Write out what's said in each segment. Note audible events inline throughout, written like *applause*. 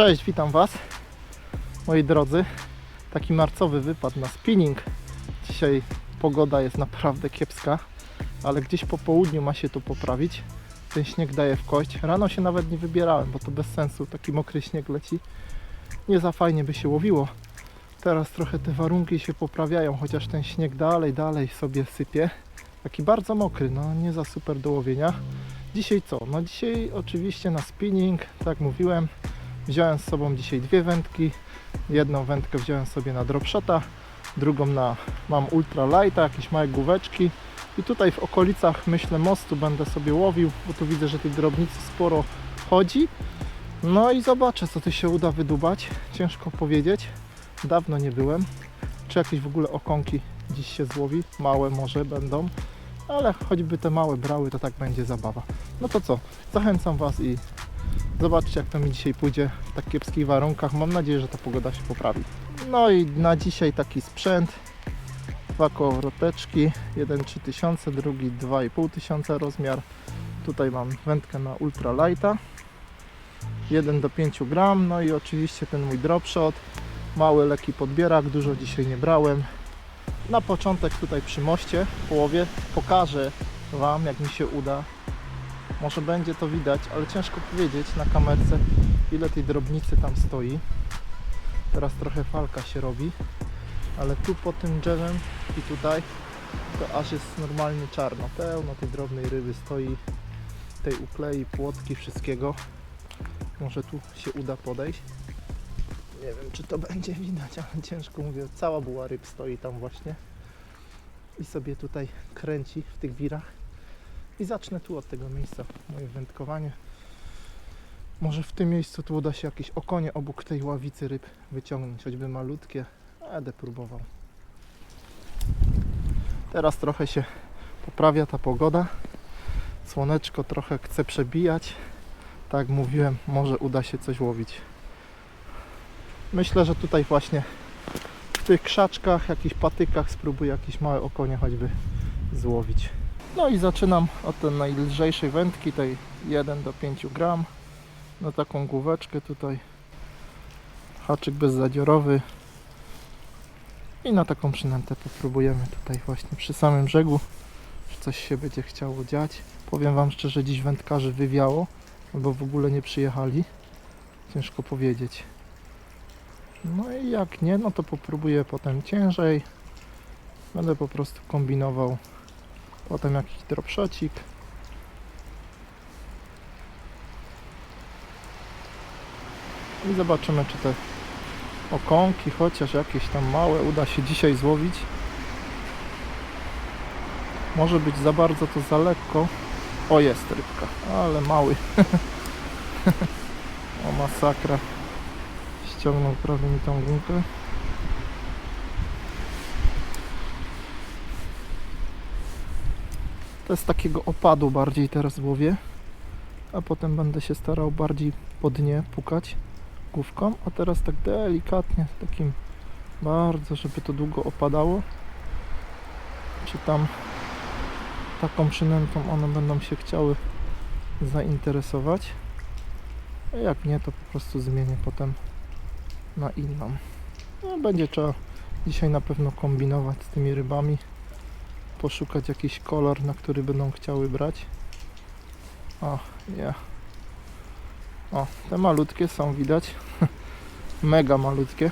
Cześć, witam Was, moi drodzy. Taki marcowy wypad na spinning. Dzisiaj pogoda jest naprawdę kiepska, ale gdzieś po południu ma się to poprawić. Ten śnieg daje w kość. Rano się nawet nie wybierałem, bo to bez sensu. Taki mokry śnieg leci. Nie za fajnie by się łowiło. Teraz trochę te warunki się poprawiają, chociaż ten śnieg dalej, dalej sobie sypie. Taki bardzo mokry, no nie za super do łowienia. Dzisiaj co? No dzisiaj oczywiście na spinning, tak mówiłem, wziąłem z sobą dzisiaj dwie wędki. Jedną wędkę wziąłem sobie na dropshota, drugą na mam ultra lighta, jakieś małe główeczki. I tutaj w okolicach myślę mostu będę sobie łowił, bo tu widzę, że tych drobnicy sporo chodzi. No i zobaczę co tu się uda wydubać. Ciężko powiedzieć. Dawno nie byłem. Czy jakieś w ogóle okonki dziś się złowi? Małe może będą. Ale choćby te małe brały, to tak będzie zabawa. No to co? Zachęcam Was i zobaczcie jak to mi dzisiaj pójdzie w tak kiepskich warunkach. Mam nadzieję, że ta pogoda się poprawi. No i na dzisiaj taki sprzęt. Dwa kołowroteczki, jeden 3000, drugi 2500 rozmiar. Tutaj mam wędkę na ultralighta. 1 do 5 gram, no i oczywiście ten mój dropshot. Mały, lekki podbierak, dużo dzisiaj nie brałem. Na początek tutaj przy moście, w połowie, pokażę Wam jak mi się uda. Może będzie to widać, ale ciężko powiedzieć na kamerce ile tej drobnicy tam stoi. Teraz trochę falka się robi, ale tu pod tym drzewem i tutaj to aż jest normalnie czarno. Pełno tej drobnej ryby stoi, tej uklei, płotki, wszystkiego. Może tu się uda podejść. Nie wiem, czy to *laughs* będzie widać, ale ciężko mówię. Cała buła ryb stoi tam właśnie. I sobie tutaj kręci w tych wirach. I zacznę tu od tego miejsca moje wędkowanie. Może w tym miejscu tu uda się jakieś okonie obok tej ławicy ryb wyciągnąć, choćby malutkie. Będę próbował. Teraz trochę się poprawia ta pogoda. Słoneczko trochę chce przebijać. Tak mówiłem, może uda się coś łowić. Myślę, że tutaj właśnie w tych krzaczkach, jakichś patykach spróbuję jakieś małe okonie choćby złowić. No i zaczynam od tej najlżejszej wędki, tej 1 do 5 gram. Na taką główeczkę tutaj. Haczyk bezzadziorowy. I na taką przynętę popróbujemy tutaj właśnie przy samym brzegu. Czy coś się będzie chciało dziać. Powiem Wam szczerze, dziś wędkarzy wywiało, albo w ogóle nie przyjechali. Ciężko powiedzieć. No i jak nie, no to popróbuję potem ciężej. Będę po prostu kombinował. Potem jakiś dropshotcik. I zobaczymy, czy te okonki, chociaż jakieś tam małe, uda się dzisiaj złowić. Może być za bardzo to za lekko. O, jest rybka, ale mały. *laughs* o, masakra. Ściągnął prawie mi tą gumkę. To jest takiego opadu bardziej teraz łowię. A potem będę się starał bardziej po dnie pukać główką. A teraz tak delikatnie, takim bardzo, żeby to długo opadało. Czy tam taką przynętą one będą się chciały zainteresować. A jak nie, to po prostu zmienię potem na inną. No, będzie trzeba dzisiaj na pewno kombinować z tymi rybami. Poszukać jakiś kolor, na który będą chciały brać. O, nie. O, te malutkie są widać. *laughs* Mega malutkie.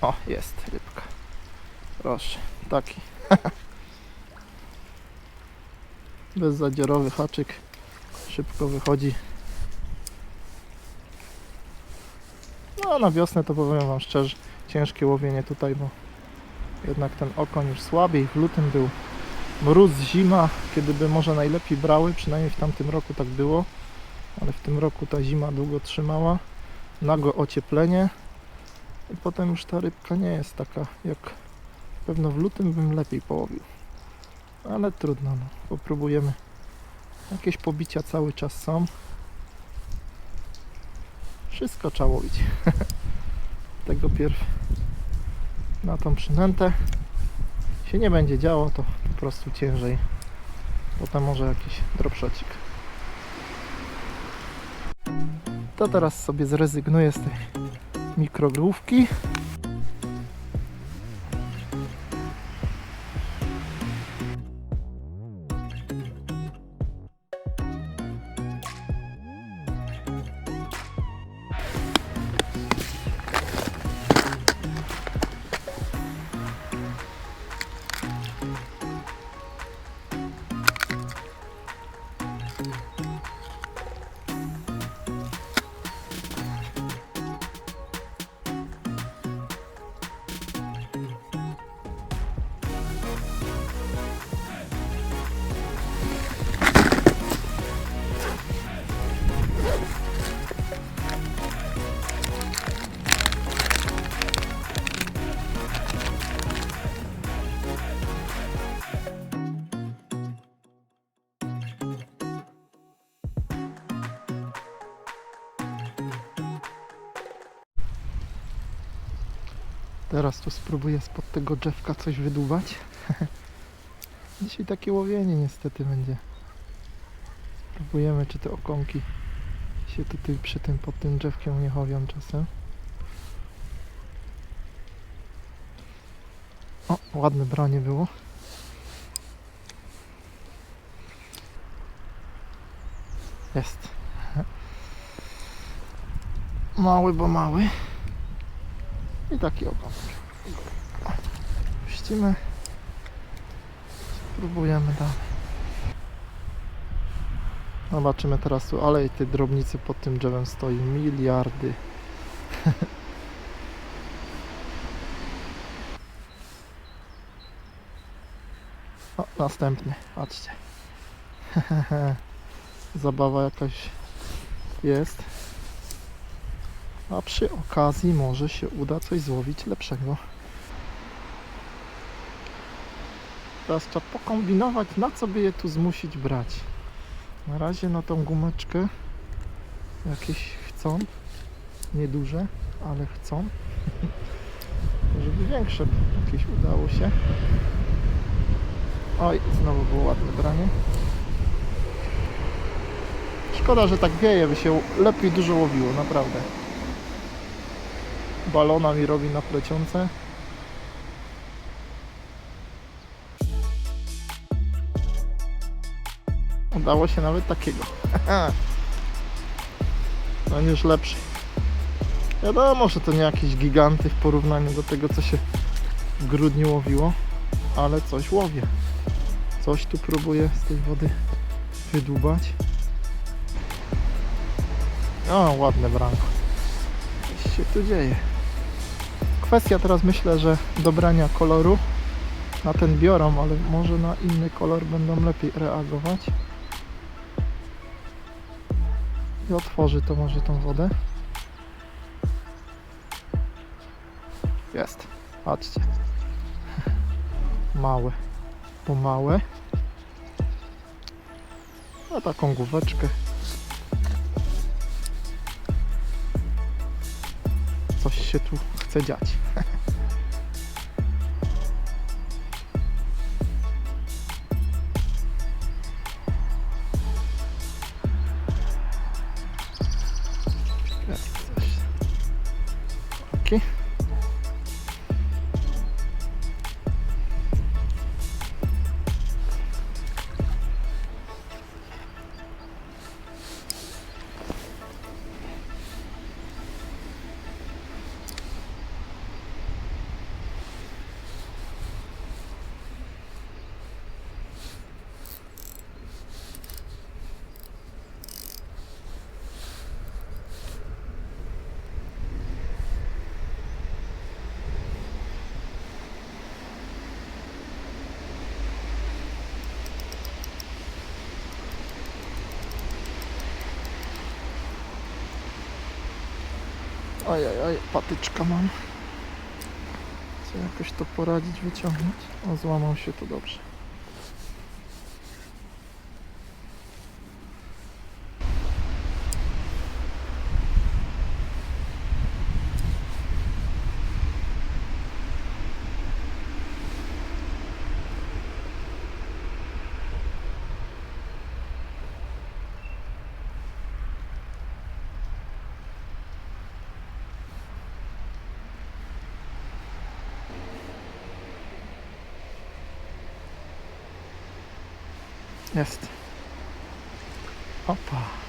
O, jest rybka. Proszę, taki. *laughs* Bezzadzierowy haczyk. Szybko wychodzi. No na wiosnę to powiem Wam szczerze, ciężkie łowienie tutaj, bo jednak ten okoń już słabiej. W lutym był mróz, zima, kiedy by może najlepiej brały, przynajmniej w tamtym roku tak było, ale w tym roku ta zima długo trzymała. Nagłe ocieplenie i potem już ta rybka nie jest taka jak pewno w lutym bym lepiej połowił. Ale trudno, no. popróbujemy. Jakieś pobicia cały czas są. Wszystko trzeba łowić. *laughs* Tego pierw na tą przynętę się nie będzie działo, to po prostu ciężej Potem może jakiś dropshotcik. To teraz sobie zrezygnuję z tej mikrogrówki. Teraz tu spróbuję spod tego drzewka coś wydubać. *laughs* Dzisiaj takie łowienie niestety będzie. Spróbujemy czy te okonki się tutaj przy tym pod tym drzewkiem nie chowią czasem. O, ładne branie było. Jest. *laughs* Mały, bo mały. I taki ogon. Puścimy. Spróbujemy dalej. Zobaczymy teraz tu, ale i tej drobnicy pod tym drzewem stoi miliardy. *laughs* O, następny, patrzcie. *laughs* Zabawa jakaś jest. A przy okazji może się uda coś złowić lepszego. Teraz trzeba pokombinować, na co by je tu zmusić brać. Na razie na tą gumeczkę jakieś chcą. Nieduże, ale chcą. *laughs* Żeby większe jakieś udało się. Oj, znowu było ładne branie. Szkoda, że tak wieje, by się lepiej dużo łowiło, naprawdę. Balona mi robi na plecionce. Udało się nawet takiego. *laughs* No już lepszy. Wiadomo, że to nie jakieś giganty w porównaniu do tego, co się w grudniu łowiło, ale coś łowię. Coś tu próbuję z tej wody wydłubać. O, ładne branko. Coś się tu dzieje. Kwestia teraz myślę, że dobrania koloru na ten biorą, ale może na inny kolor będą lepiej reagować. I otworzy to może tą wodę. Jest. Patrzcie. *laughs* Małe. Po małe. Na taką główeczkę. Coś się tu chce dziać. Jest Oj, oj, oj, patyczka mam. Chcę jakoś to poradzić, wyciągnąć. O, złamał się to dobrze. Jest. Opa.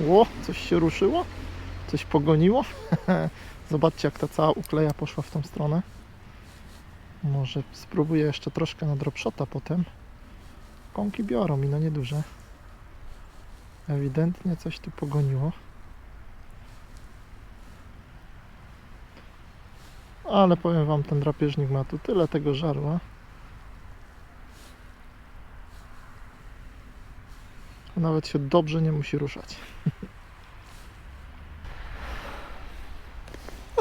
Ło, coś się ruszyło? Coś pogoniło? *laughs* Zobaczcie, jak ta cała ukleja poszła w tą stronę. Może spróbuję jeszcze troszkę na dropshota potem. Kąki biorą mi, no nieduże. Ewidentnie coś tu pogoniło. Ale powiem Wam, ten drapieżnik ma tu tyle tego żarła. Nawet się dobrze nie musi ruszać. *laughs*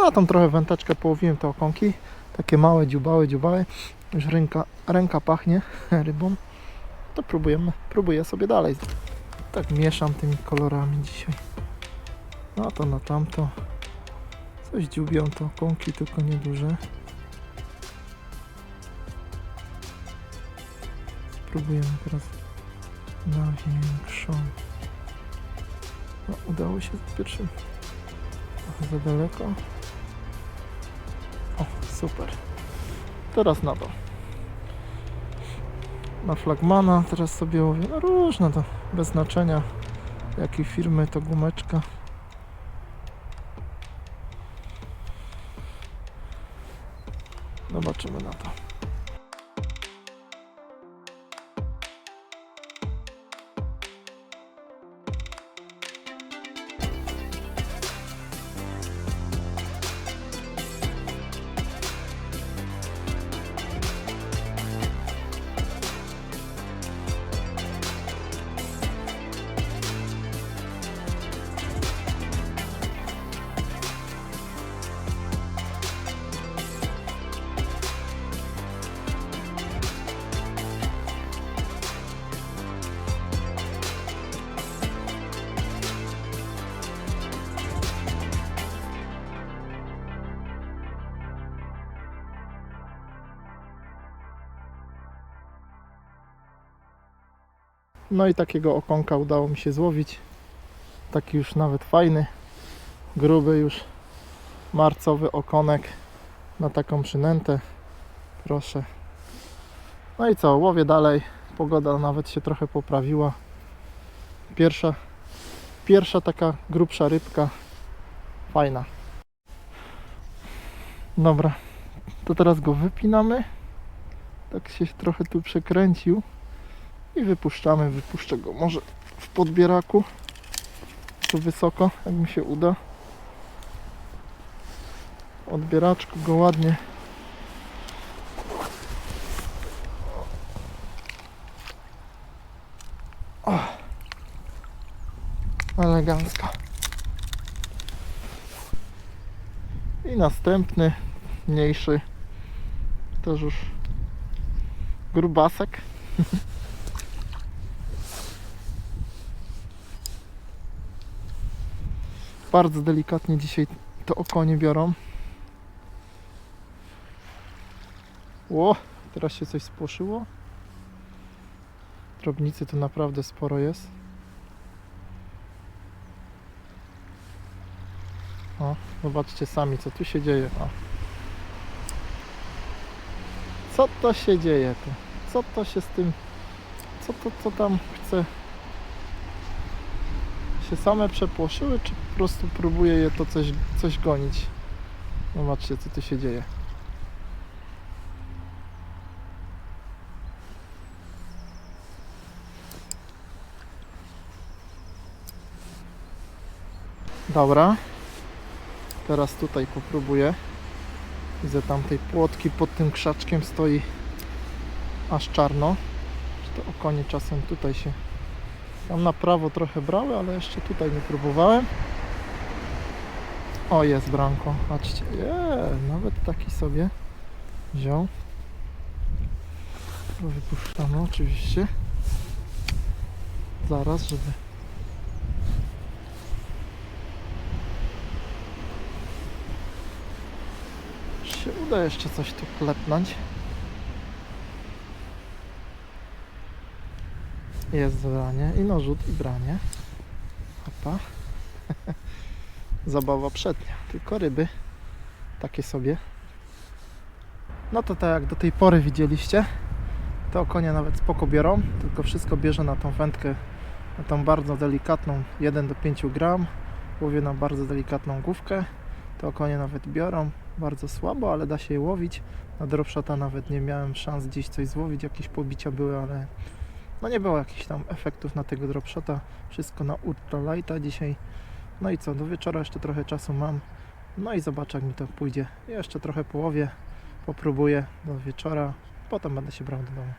A tam trochę wętaczkę połowiłem te okonki. Takie małe, dziubały, dziubały. Już ręka, ręka pachnie rybą. To próbujemy, próbuję sobie dalej. Tak mieszam tymi kolorami dzisiaj. No to na tamto. Coś dziubią to okonki, tylko nieduże. Spróbujemy teraz na większą. No, udało się z pierwszym. Trochę za daleko. O, super. Teraz na to. Na flagmana teraz sobie łowię. No różne to, bez znaczenia jakiej firmy to gumeczka. Zobaczymy na to. No i takiego okonka udało mi się złowić. Taki już nawet fajny, gruby już marcowy okonek na taką przynętę. Proszę. No i co, łowię dalej. Pogoda nawet się trochę poprawiła. Pierwsza, pierwsza taka grubsza rybka. Fajna. Dobra, to teraz go wypinamy. Tak się trochę tu przekręcił i wypuszczamy, wypuszczę go może w podbieraku. Tu wysoko, jak mi się uda. Odbieraczku go ładnie. O, elegancko. I następny mniejszy też już grubasek *laughs* Bardzo delikatnie dzisiaj to okonie biorą. Ło, teraz się coś spłoszyło. Drobnicy to naprawdę sporo jest. O, zobaczcie sami, co tu się dzieje. O. Co to się dzieje tu? Co to się z tym... Co to, co tam chce się same przepłoszyły, czy prostu próbuje je to coś, coś gonić? Zobaczcie, co tu się dzieje. Dobra. Teraz tutaj popróbuję. Widzę tamtej płotki pod tym krzaczkiem stoi aż czarno. Czy to okonie czasem tutaj się tam na prawo trochę brały, ale jeszcze tutaj nie próbowałem. O, jest branko. Patrzcie. Je, nawet taki sobie wziął. To Wypuszczamy oczywiście. Zaraz, żeby się uda jeszcze coś tu klepnąć. Jest branie i no rzut i branie. Hopa. *laughs* Zabawa przednia, tylko ryby takie sobie. No to tak jak do tej pory widzieliście, to konie nawet spoko biorą, tylko wszystko bierze na tą wędkę, na tą bardzo delikatną 1 do 5 gram. Łowię na bardzo delikatną główkę. To konie nawet biorą, bardzo słabo, ale da się je łowić. Na dropshota nawet nie miałem szans gdzieś coś złowić, jakieś pobicia były, ale no nie było jakichś tam efektów na tego dropshota. Wszystko na ultralighta dzisiaj. No i co, do wieczora jeszcze trochę czasu mam. No i zobaczę jak mi to pójdzie. Jeszcze trochę połowię, popróbuję do wieczora, potem będę się brał do domu.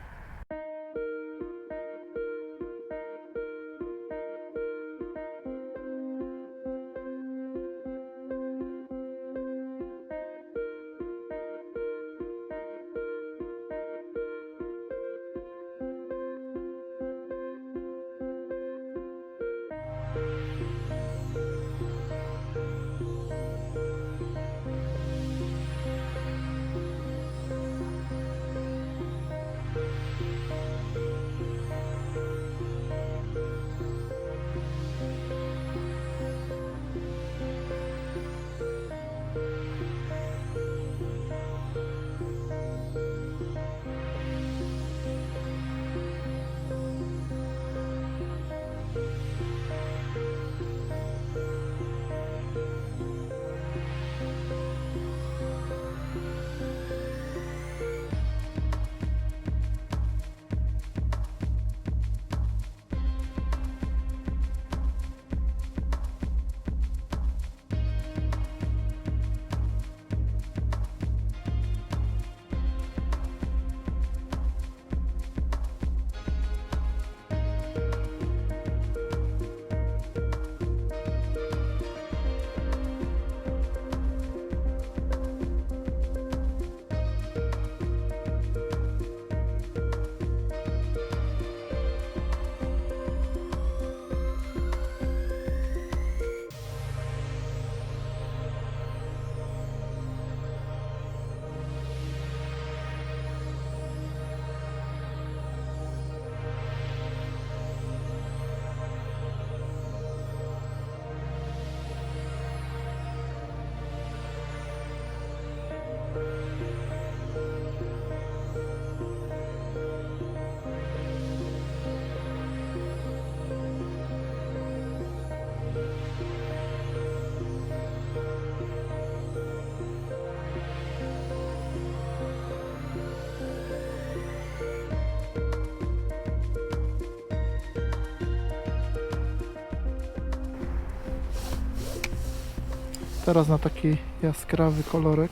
Teraz na taki jaskrawy kolorek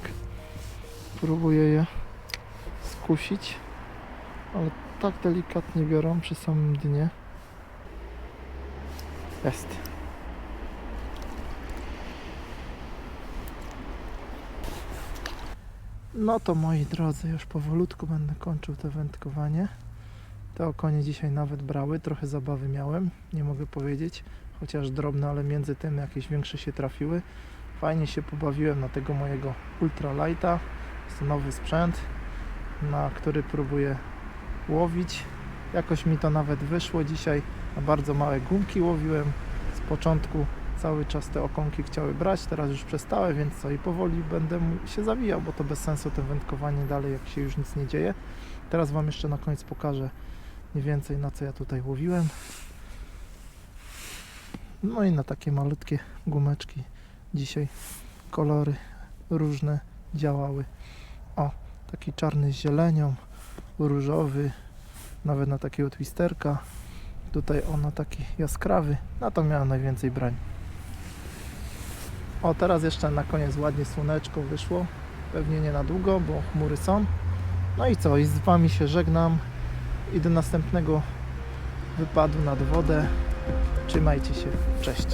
próbuję je skusić, ale tak delikatnie biorą przy samym dnie. Jest. No to moi drodzy, już powolutku będę kończył to wędkowanie. Te okonie dzisiaj nawet brały, trochę zabawy miałem, nie mogę powiedzieć, chociaż drobne, ale między tym jakieś większe się trafiły. Fajnie się pobawiłem na tego mojego ultralighta. Jest to nowy sprzęt, na który próbuję łowić. Jakoś mi to nawet wyszło dzisiaj. Na bardzo małe gumki łowiłem. Z początku cały czas te okonki chciały brać, teraz już przestały, więc co i powoli będę się zawijał, bo to bez sensu to wędkowanie dalej, jak się już nic nie dzieje. Teraz Wam jeszcze na koniec pokażę mniej więcej na co ja tutaj łowiłem. No i na takie malutkie gumeczki dzisiaj kolory różne działały. O, taki czarny z zielenią, różowy, nawet na takiego twisterka. Tutaj ona taki jaskrawy, na to miała najwięcej brań. O, teraz jeszcze na koniec ładnie słoneczko wyszło. Pewnie nie na długo, bo chmury są. No i co, i z Wami się żegnam. I do następnego wypadu nad wodę. Trzymajcie się. Cześć.